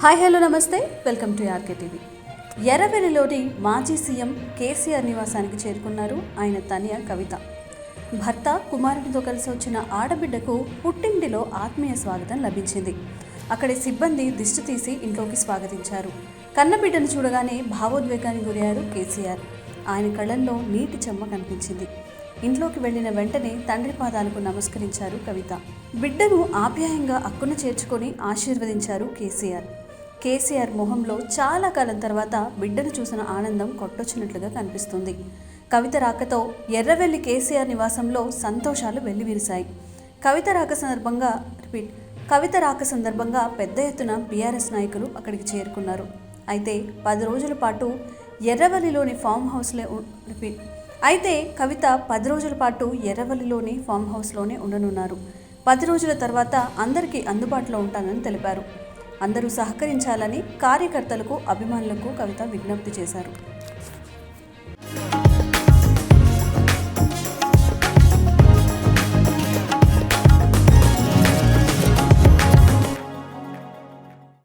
Hi hello నమస్తే. Welcome to RK TV. ఎర్రవెల్లిలోని మాజీ CM KCR నివాసానికి చేరుకున్నారు ఆయన తనయ కవిత. భర్త కుమారుడితో కలిసి వచ్చిన ఆడబిడ్డకు పుట్టింటిలో ఆత్మీయ స్వాగతం లభించింది. అక్కడి సిబ్బంది దిష్టి తీసి ఇంట్లోకి స్వాగతించారు. కన్నబిడ్డను చూడగానే భావోద్వేగానికి గురయ్యారు కేసీఆర్. ఆయన కళ్ళల్లో నీటి చెమ్మ కనిపించింది. ఇంట్లోకి వెళ్ళిన వెంటనే తండ్రి పాదాలకు నమస్కరించారు కవిత. బిడ్డను ఆప్యాయంగా అక్కున చేర్చుకొని ఆశీర్వదించారు కేసీఆర్. కేసీఆర్ మొహంలో చాలా కాలం తర్వాత బిడ్డను చూసిన ఆనందం కొట్టొచ్చినట్లుగా కనిపిస్తుంది. కవిత రాకతో ఎర్రవెల్లి కేసీఆర్ నివాసంలో సంతోషాలు వెల్లివిరిశాయి. కవిత రాక సందర్భంగా రిపీట్ కవిత రాక సందర్భంగా పెద్ద ఎత్తున బీఆర్ఎస్ నాయకులు అక్కడికి చేరుకున్నారు. అయితే పది రోజుల పాటు ఎర్రవల్లిలోని ఫామ్ హౌస్లో రిపీట్ అయితే కవిత పది రోజుల పాటు ఎర్రవల్లిలోని ఫామ్ హౌస్లోనే ఉండనున్నారు. పది రోజుల తర్వాత అందరికీ అందుబాటులో ఉంటానని తెలిపారు. అందరూ సహకరించాలని కార్యకర్తలకు అభిమానులకు కవిత విజ్ఞప్తి చేశారు.